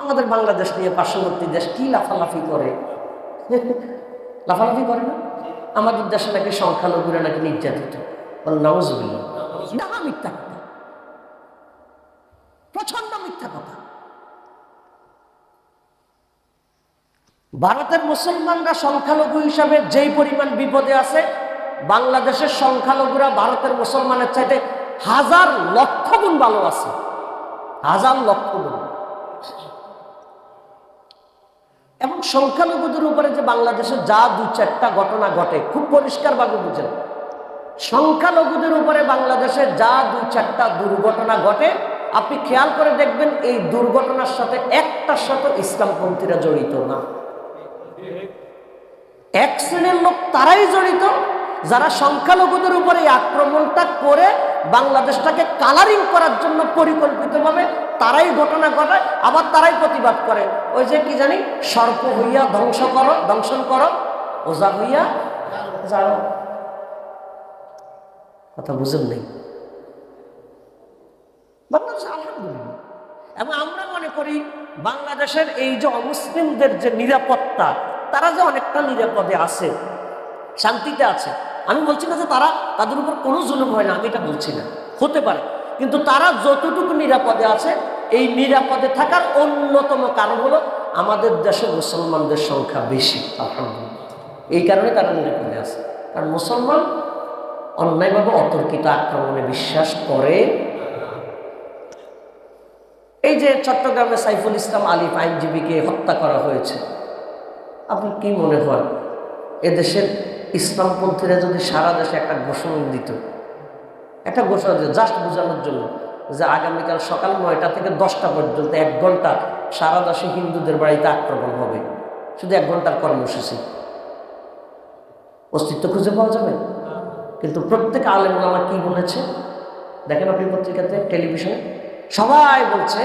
আমাদের বাংলাদেশ নিয়ে পার্শ্ববর্তী দেশ কি লাফালাফি করে? লাফালাফি করে না? আমাদের দেশে নাকি সংখ্যালঘুরা নাকি নির্যাতিত। মিথ্যা কথা। প্রচণ্ড মিথ্যা কথা। ভারতের মুসলমানরা সংখ্যালঘু হিসাবে যেই পরিমাণ বিপদে আছে, বাংলাদেশের সংখ্যালঘুরা ভারতের মুসলমানের চাইতে হাজার লক্ষ গুণ ভালো আছে। হাজার লক্ষ গুণ। এবং সংখ্যালঘুদের উপরে যে বাংলাদেশে যা দু চারটা ঘটনা ঘটে, খুব পরিষ্কারভাবে বুঝেন সংখ্যালঘুদের উপরে বাংলাদেশে যা দু চারটা দুর্ঘটনা ঘটে, আপনি খেয়াল করে দেখবেন এই দুর্ঘটনার সাথে একটার সাথে ইসলামপন্থীরা জড়িত না। এক শ্রেণির লোক তারাই জড়িত, যারা সংখ্যালঘুদের উপরে আক্রমণটা করে বাংলাদেশটাকে কালারিং করার জন্য পরিকল্পিতভাবে তারাই ঘটনা ঘটায়, আবার তারাই প্রতিবাদ করে। ওই যে কি জানি, সর্প হইয়া ধ্বংস করো, দংশন করো, ওজা হইয়া যাও। কথা বুঝেন নেই? বাংলাদেশ আলহামদুলিল্লাহ। এবং আমরা মনে করি, বাংলাদেশের এই যে অমুসলিমদের যে নিরাপত্তা, তারা যে অনেকটা নিরাপদে আছে, শান্তিতে আছে আমি বলছি না যে তারা তাদের উপর কোনো জুলুম হয় না, আমি এটা বলছি না। হতে পারে। কিন্তু তারা যতটুকু নিরাপদে আছে, এই নিরাপদে থাকার অন্যতম কারণ হলো আমাদের দেশে মুসলমানদের সংখ্যা বেশি এই কারণে তারা নিরাপদে আছে। কারণ মুসলমান অন্যায়ভাবে অতর্কিত আক্রমণে বিশ্বাস করে এই যে চট্টগ্রামে সাইফুল ইসলাম আলিফ আইনজীবীকে হত্যা করা হয়েছে আপনি কি মনে হয়? এদেশের ইসলামপন্থীরা যদি সারা দেশে একটা ঘোষণা দিত, একটা ঘোষণা দিত জাস্ট বোঝানোর জন্য যে আগামীকাল সকাল নয়টা থেকে দশটা পর্যন্ত এক ঘণ্টা সারা দেশে হিন্দুদের বাড়িতে আক্রমণ হবে। শুধু এক ঘণ্টার কর্মসূচি। অস্তিত্ব খুঁজে পাওয়া যাবে। কিন্তু প্রত্যেক আলেম আমার কি বলেছে? দেখেন আপনি পত্রিকাতে, টেলিভিশনে, সবাই বলছে,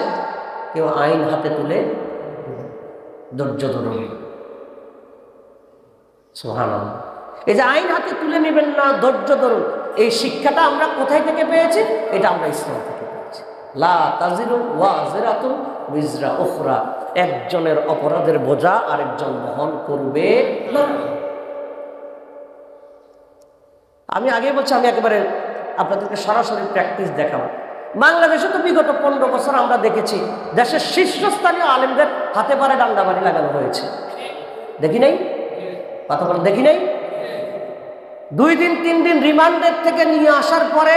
কেউ আইন হাতে তুলে ধৈর্য ধরুন সোহান এই যে আইন হাতে তুলে নেবেন না, ধৈর্য ধরুন। এই শিক্ষাটা আমরা কোথায় থেকে পেয়েছি? এটা আমরা ইসলাম থেকে পেয়েছি। লা একজনের অপরাধের বোঝা আরেকজন বহন করবে না। আমি আগে বলছি, আমি একেবারে আপনাদেরকে সরাসরি প্র্যাকটিস দেখাবো। বাংলাদেশে তো বিগত পনেরো বছর আমরা দেখেছি, দেশের শীর্ষস্থানীয় আলেমদের হাতে পারে ডান্ডাবাড়ি লাগানো হয়েছে। দেখি নাই? কথা বলে দেখি নাই? দুই দিন, তিন দিন রিমান্ডের থেকে নিয়ে আসার পরে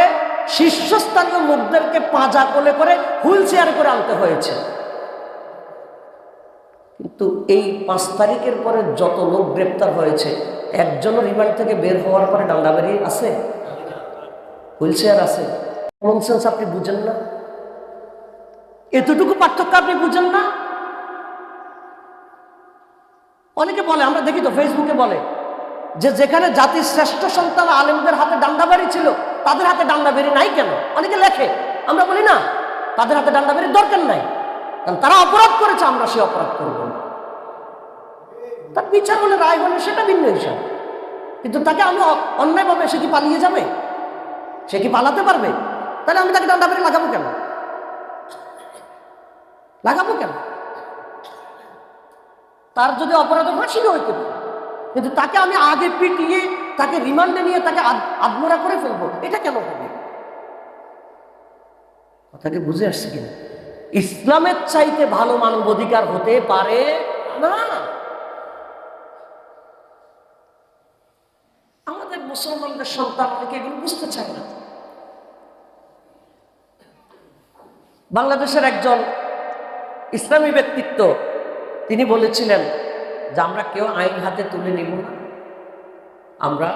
শীর্ষস্থানীয় লোকদেরকে পাঁজা কোলে করে হুইল চেয়ার করে আনতে হয়েছে। কিন্তু এই পাঁচ তারিখের পরে যত লোক গ্রেপ্তার হয়েছে, একজনও রিমান্ড থেকে বের হওয়ার পরে ডান্ডা বেরিয়ে আছে? হুইল চেয়ার আছে। কমন সেন্স আপনি বুঝেন না। এতটুকু পার্থক্য আপনি বুঝেন না? অনেকে বলে, আমরা দেখি তো ফেসবুকে বলে যে যেখানে জাতির শ্রেষ্ঠ সন্তান আলেমদের হাতে ডান্ডা বাড়ি ছিল, তাদের হাতে ডান্ডা বেরি নাই কেন? অনেকে লেখে, আমরা বলি না, তাদের হাতে ডান্ডা বেরির দরকার নাই। কারণ তারা অপরাধ করেছে, আমরা সে অপরাধ করব তার বিচার হলে রায় হলে সেটা ভিন্ন হিসাব। কিন্তু তাকে আমি অন্যায়ভাবে সে কি পালিয়ে যাবে? সে কি পালাতে পারবে? তাহলে আমি তাকে ডান্ডা বেরি লাগাবো কেন? লাগাবো কেন? তার যদি অপরাধ ফাঁসি হইতে পারে। কিন্তু তাকে আমি আগে পিটিয়ে, তাকে রিমান্ডে নিয়ে তাকে আদ- আদমরা করে ফেলব। এটা কেন হবে? কথাকে বুঝে আসছে কিনা? ইসলামের চাইতে ভালো মানব অধিকার হতে পারে না। আমাদের মুসলমানদের সন্তান অনেকে এগুলো বুঝতে চায় না। বাংলাদেশের একজন ইসলামী ব্যক্তিত্ব, তিনি বলেছিলেন যে আমরা কেউ আইন হাতে তুলে নিব না। আমরা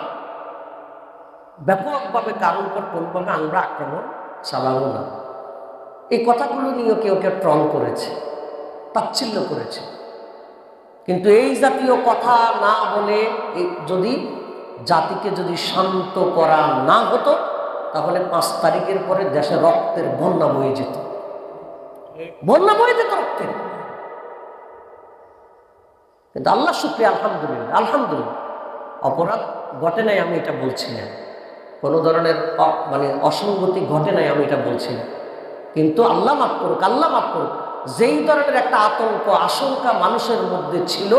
ব্যাপকভাবে কারোর উপর কোনোভাবে আমরা আক্রমণ চালাবো না। এই কথাগুলো নিয়েও কেউ কেউ ট্রল করেছে, তাচ্ছিল্য করেছে। কিন্তু এই জাতীয় কথা না বলে যদি জাতিকে যদি শান্ত করা না হতো, তাহলে পাঁচ তারিখের পরে দেশে রক্তের বন্যা বয়ে যেত। বন্যা বয়ে যেত রক্তের। কিন্তু আল্লাহ শুক্রিয়া, আলহামদুলিল্লাহ আলহামদুলিল্লাহ। অপরাধ ঘটে নাই আমি এটা বলছি না। কোনো ধরনের মানে অসঙ্গতি ঘটে নাই আমি এটা বলছি না। কিন্তু আল্লাহ মাফ করুক, আল্লাহ মাফ করুক, যেই ধরনের একটা আতঙ্ক, আশঙ্কা মানুষের মধ্যে ছিল,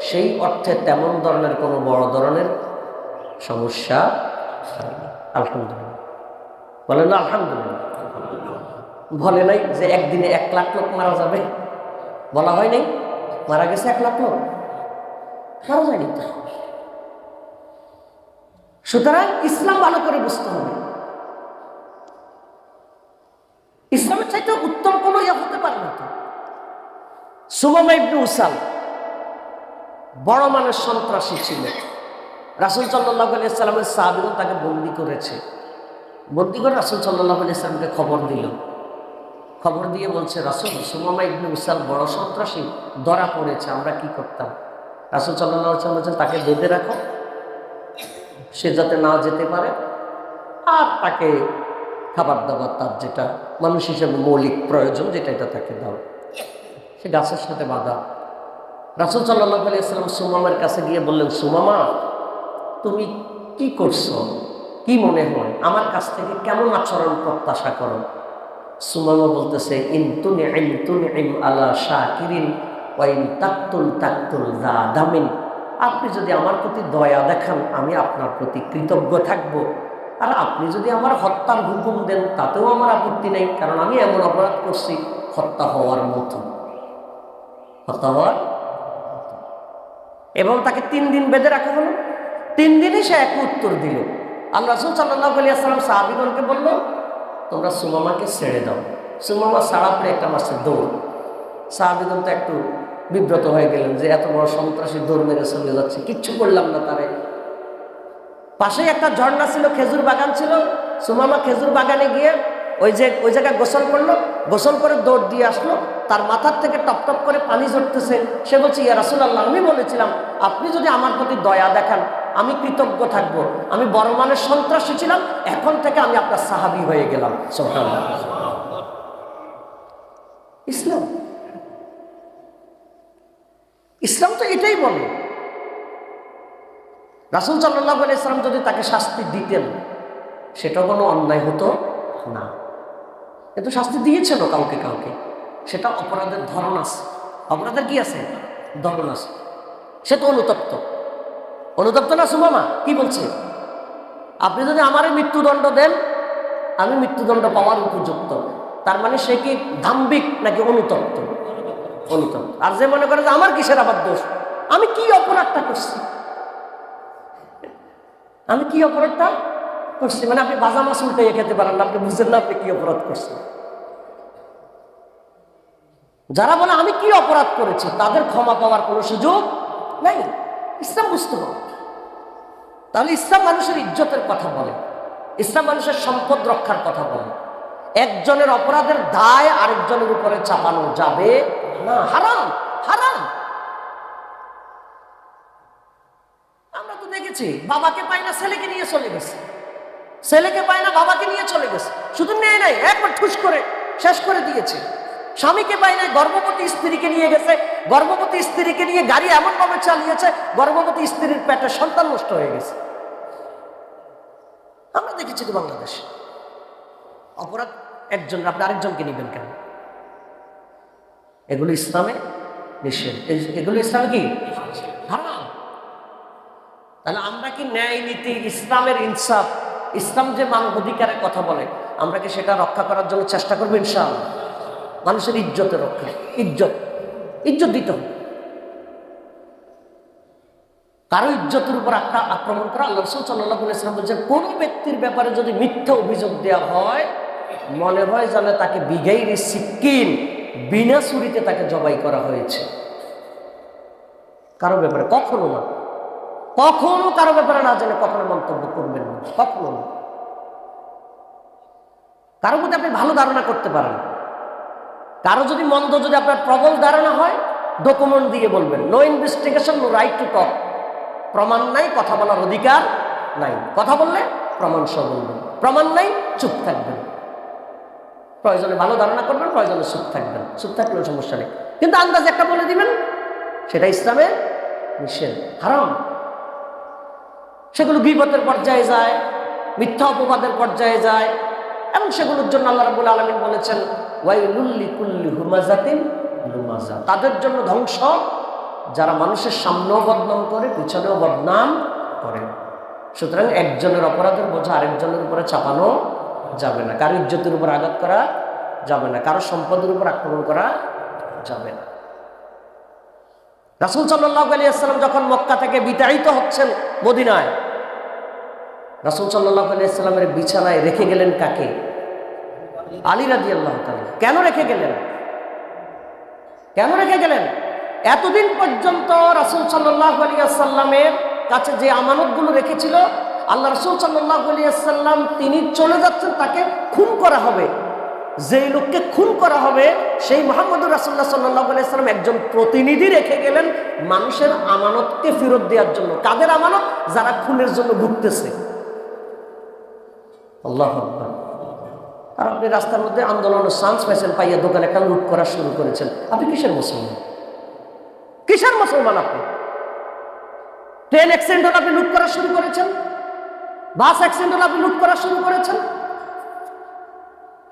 সেই অর্থে তেমন ধরনের কোনো বড় ধরনের সমস্যা। আলহামদুলিল্লাহ। বলেন না, আলহামদুলিল্লাহ। বলে নাই যে একদিনে এক লাখ লোক মারা যাবে। বলা হয় নাই মারা গেছে এক লাখ লোক মারা যায়নি সুতরাং ইসলাম ভালো করে বুঝতে হবে। ইসলামের চাইতে উত্তম কোনো ইয়ে হতে পারে না তো। সুমামা ইবনু উসাল বড় মানের সন্ত্রাসী ছিল রাসুল সাল্লাহ আলি ইসলামের সাহাবিগুন তাকে বন্দি করেছে। বন্দি করে রাসুল সাল্লাহ আলি ইসলামকে খবর দিল। খবর দিয়ে বলছে, রাসুল, সুমামা ইবনু উসাল বড় সন্ত্রাসী, ধরা পড়েছে, আমরা কি করতাম? রাসুল সাল্লাহ বলছেন, তাকে বেঁধে রাখো, সে যাতে না যেতে পারে, আর তাকে খাবার দাবার, তার যেটা মানুষ হিসেবে মৌলিক প্রয়োজন, যেটা এটা তাকে দাও। সে গাছের সাথে বাঁধা। রাসুল সাল্লাহ আলিয়াল্লাম সুমামার কাছে গিয়ে বললেন, সুমামা, তুমি কি করছ? কি মনে হয়? আমার কাছ থেকে কেমন আচরণ প্রত্যাশা করো? সুমামা বলতেছে ইনতুন ইনতুন ইম আলা শাকিরিন ওয়াইন তাকতুল তাকতুল দা দামিন। আপনি যদি আমার প্রতি দয়া দেখান, আমি আপনার প্রতি কৃতজ্ঞ থাকব। আর আপনি যদি আমার হত্যার হুকুম দেন, তাতেও আমার আপত্তি নেই, কারণ আমি এমন অপরাধ করছি, হত্যা হওয়ার মতো। হত্যা হওয়ার এবং তাকে তিন দিন বেঁধে রাখা হলো। তিন দিনই সে এক উত্তর দিল। আল্লাহ সাল্লাহ আলিয়া সাল্লাম সাহাবিগণকে বলল তোমরা সুমামাকে ছেড়ে দাও। সুমামা ছাড়া পরে একটা মাসের দৌড়। সাহাবিগণ তো একটু বিব্রত হয়ে গেলেন যে এত বড় সন্ত্রাসী দৌড় মেরে চলে যাচ্ছে, কিচ্ছু করলাম না তারে। পাশেই একটা ঝর্ণা ছিল, খেজুর বাগান ছিল। সুমামা খেজুর বাগানে গিয়ে ওই যে, ওই জায়গায় গোসল করল। গোসল করে দৌড় দিয়ে আসলো। তার মাথার থেকে টপ টপ করে পানি ঝরতেছে। সে বলছে, ইয়া রাসুলাল্লাহ, আমি বলেছিলাম, আপনি যদি আমার প্রতি দয়া দেখান আমি কৃতজ্ঞ থাকব। আমি বড় মানের সন্ত্রাসী ছিলাম, এখন থেকে আমি আপনার সাহাবি হয়ে গেলাম। ইসলাম। ইসলাম তো এটাই বলে। রাসুল সাল্লাহ ইসলাম যদি তাকে শাস্তি দিতেন, সেটা কোনো অন্যায় হতো না। কিন্তু শাস্তি দিয়েছেন কাউকে কাউকে। সেটা অপরাধের ধরন আছে। অপরাধের কি আছে? ধরন আছে। সে তো অনুতপ্ত। অনুতপ্ত না সুমামা? কি বলছে? আপনি যদি আমারে মৃত্যুদণ্ড দেন, আমি মৃত্যুদণ্ড পাওয়ার উপযুক্ত। তার মানে সে কি ধাম্বিক নাকি অনুতপ্ত? অনুতপ্ত। আর যে মনে করে যে আমার কিসের আবার দোষ? আমি কি অপরাধটা করছি? আমি কি অপরাধটা করছি? মানে আপনি বাজা মাছ উল্টে খেতে পারেন না, আপনি বুঝছেন না আপনি কি অপরাধ করছেন। যারা বলে, আমি কি অপরাধ করেছি? তাদের ক্ষমা পাওয়ার কোনো সুযোগ নাই। ইসলাম বুঝতে হবে। তাহলে ইসলাম মানুষের ইজ্জতের কথা বলে, ইসলাম মানুষের সম্পদ রক্ষার কথা বলে। একজনের অপরাধের দায় আরেকজনের উপরে চাপানো যাবে না। হারাম হারাম। আমরা তো দেখেছি, বাবাকে পাই না, ছেলেকে নিয়ে চলে গেছে। ছেলেকে পায় না, বাবাকে নিয়ে চলে গেছে। শুধু নেয় নাই, একবার ঠুস করে, শেষ করে দিয়েছে। স্বামীকে পায় না গর্ভবতী স্ত্রীকে নিয়ে গেছে গর্ভবতী স্ত্রীকে নিয়ে গাড়ি এমনভাবে চালিয়েছে, গর্ভবতী স্ত্রীর পেটে সন্তান নষ্ট হয়ে গেছে। আমরা দেখেছি তো বাংলাদেশে। অপরাধ, একজন, আপনি আরেকজনকে নিবেন কেন? এগুলো ইসলামে নিষেধ। এগুলো ইসলামে কি? তাহলে আমরা কি ন্যায় নীতি, ইসলামের ইনসাফ, ইসলাম যে মানব অধিকারের কথা বলে, আমরা কি সেটা রক্ষা করার জন্য চেষ্টা করব ইনশাআল্লাহ? মানুষের ইজ্জতের রক্ষা, ইজ্জত। ইজ্জত দিতে কারও ইজ্জতের উপর আক্রা আক্রমণ করা, আল্লাহ রসুল সাল্লাহ ইসলাম বলছেন, কোন ব্যক্তির ব্যাপারে যদি মিথ্যা অভিযোগ দেওয়া হয়, মনে হয় যেন তাকে বিঘাইরি সিকিম বিনা ছুরিতে তাকে জবাই করা হয়েছে। কারও ব্যাপারে কখনো না। কখনো কারও ব্যাপারে না জেনে কখনো মন্তব্য করবেন না। কখনো না। কারও প্রতি আপনি ভালো ধারণা করতে পারেন কারও যদি মন্দ যদি আপনার প্রবল ধারণা হয় ডকুমেন্ট দিয়ে বলবেন। No investigation no right to talk প্রমাণ নাই, কথা বলার অধিকার নাই। কথা বললে প্রমাণ সহ বলবেন। প্রমাণ নাই, চুপ থাকবেন। প্রয়োজনে ভালো ধারণা করবেন, প্রয়োজনে চুপ থাকবেন। চুপ থাকলেও সমস্যা নেই। কিন্তু আন্দাজ একটা বলে দিবেন, সেটা ইসলামে নিষেধ, হারাম। সেগুলো বিপদের পর্যায়ে যায়, মিথ্যা অপবাদের পর্যায়ে যায় এবং সেগুলোর জন্য আল্লাহ রাবুল আলমিন বলেছেন ওয়াইলুল্লি কুল্লি হুমাজাতিন লুমাজা তাদের জন্য ধ্বংস, যারা মানুষের সামনেও বদনাম করে, পিছনেও বদনাম করে। সুতরাং একজনের অপরাধের বোঝা আরেকজনের উপরে চাপানো যাবে না। কারও ইজ্জতের উপর আঘাত করা যাবে না। কারও সম্পদের উপর আক্রমণ করা যাবে না। রাসুল সাল্লাহ আলী আসসালাম যখন মক্কা থেকে বিতাড়িত হচ্ছেন মদিনায় রাসুল সাল্লাহ আলী আসসালামের বিছানায় রেখে গেলেন কাকে? আলী রাজি আল্লাহ কেন রেখে গেলেন? কেন রেখে গেলেন? এতদিন পর্যন্ত রাসুল সাল্লাহ আলী আসাল্লামের কাছে যে আমানতগুলো রেখেছিল, আল্লাহ রসুল সাল্লাহ আলী আসাল্লাম তিনি চলে যাচ্ছেন তাকে খুন করা হবে। যেই লোককে খুন করা হবে, সেই মোহাম্মদুর রাসুল্লাহ সাল্লাহ আলাইসালাম একজন প্রতিনিধি রেখে গেলেন মানুষের আমানতকে ফেরত দেওয়ার জন্য। কাদের আমানত? যারা খুনের জন্য ঘুরতেছে আল্লাহ আর আপনি রাস্তার মধ্যে আন্দোলনের চান্স পাইছেন, পাইয়া দোকানে একটা লুট করা শুরু করেছেন। আপনি কিসের মুসলমান? কিসের মুসলমান আপনি? ট্রেন অ্যাক্সিডেন্ট হলে আপনি লুট করা শুরু করেছেন? বাস অ্যাক্সিডেন্ট হলে আপনি লুট করা শুরু করেছেন?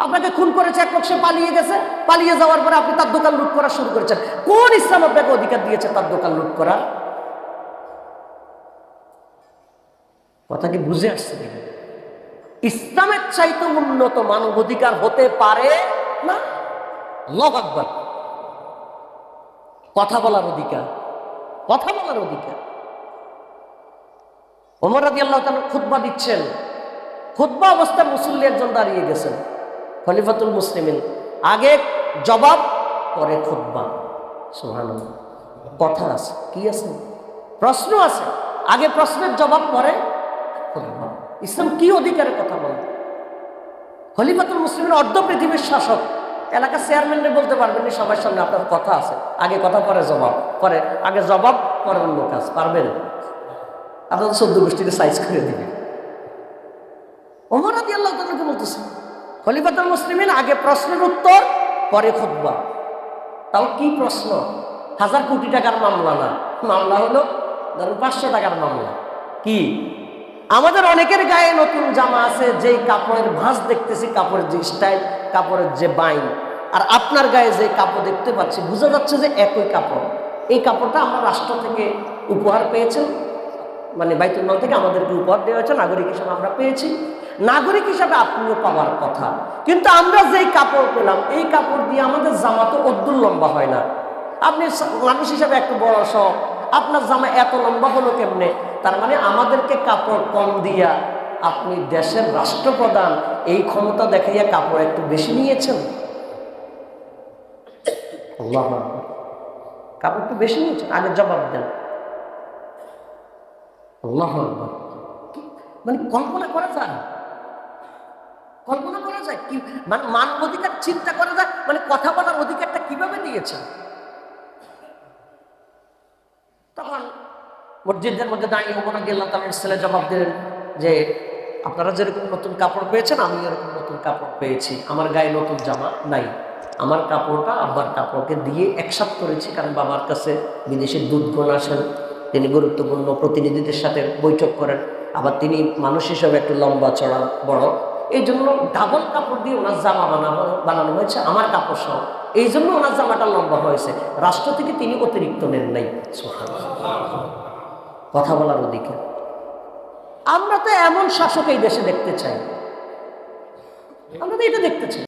আপনাকে খুন করেছে, এক সে পালিয়ে গেছে। পালিয়ে যাওয়ার পরে আপনি তার দোকান লুট করা শুরু করেছেন। কোন ইসলাম আপনাকে অধিকার দিয়েছে তার দোকান লুট করার? কথা কি বুঝে আসছে? ইসলামের চাইতে উন্নত মানব অধিকার হতে পারে না? কথা বলার অধিকার, কথা বলার অধিকার। ওমর আল্লাহ তাআলা খুতবা দিচ্ছেন। খুতবা অবস্থায় মুসল্লি একজন দাঁড়িয়ে গেছেন, খলিফাতুল মুসলিমিন। আগে জবাব, পরে খুতবা। সুবহানাল্লাহ। কথা আছে, কি আছে? প্রশ্ন আছে। আগে প্রশ্নের জবাব, পরে ইসলাম কি অধিকারের কথা বলে? খলিফাতুল মুসলিমের অর্ধ পৃথিবীর শাসক। এলাকার চেয়ারম্যানরে বলতে পারবেন না, সবার সামনে আপনার কথা আছে। আগে কথা পরে জবাব, পরে, আগে জবাব, পরে অন্য কাজ, পারবেন? আপনাদের চোদ্দ গোষ্ঠীকে সাইজ করে দিবে ওমর আদি আল্লাহ তাদেরকে বলতেছে, খলিফাতুল মুসলিমিন, আগে প্রশ্নের উত্তর, পরে খুতবা। তাও কি প্রশ্ন? হাজার কোটি টাকার মামলা না। মামলা হলো ধরুন পাঁচশো টাকার মামলা। কি? আমাদের অনেকের গায়ে নতুন জামা আছে, যেই কাপড়ের ভাঁজ দেখতেছি, কাপড়ের যে স্টাইল কাপড়ের যে বাইন আর আপনার গায়ে যে কাপড় দেখতে পাচ্ছি, বোঝা যাচ্ছে যে একই কাপড়। এই কাপড়টা আমরা রাষ্ট্র থেকে উপহার পেয়েছেন। মানে বাইতুল মাল থেকে আমাদেরকে উপহার দেওয়া হয়েছে, নাগরিক হিসাবে আমরা পেয়েছি। নাগরিক হিসাবে আপনিও পাওয়ার কথা। কিন্তু আমরা যেই কাপড় পেলাম, এই কাপড় দিয়ে আমাদের জামা তো অদ্দুর লম্বা হয় না। আপনি মানুষ হিসাবে একটু বড় সহ আপনার জামা এত লম্বা হলো কেমনে? তার মানে আমাদেরকে কাপড় কম দিয়া আপনি দেশের রাষ্ট্রপ্রধান এই ক্ষমতা দেখাইয়া কাপড় একটু বেশি নিয়েছেন? কাপড় একটু বেশি নিয়েছেন? আগে জবাব দেন। আল্লাহ মানে কল্পনা করা যায়? কল্পনা করা যায় কি? মানে মানব অধিকার চিন্তা করা যায়? মানে কথা বলার অধিকারটা কীভাবে দিয়েছে মসজিদের মধ্যে দাঁড়িয়ে ওমর গেলাম তাদের ছেলে জবাব দিলেন যে, আপনারা যেরকম নতুন কাপড় পেয়েছেন, আমি এরকম নতুন কাপড় পেয়েছি। আমার গায়ে নতুন জামা নাই। আমার কাপড়টা আব্বার কাপড়কে দিয়ে একসাথ করেছি, কারণ বাবার কাছে বিদেশের দুধগুণ আসেন। তিনি গুরুত্বপূর্ণ প্রতিনিধিদের সাথে বৈঠক করেন। আবার তিনি মানুষ হিসেবে একটু লম্বা চড়া, বড়। এই জন্য ডাবল কাপড় দিয়ে ওনার জামা বানানো বানানো হয়েছে আমার কাপড় সহ। এই জন্য ওনার জামাটা লম্বা হয়েছে। রাষ্ট্র থেকে তিনি অতিরিক্ত নেন নাই। কথা বলার অধিকার। আমরা তো এমন শাসক এই দেশে দেখতে চাই। আমরা তো এটা দেখতে চাই।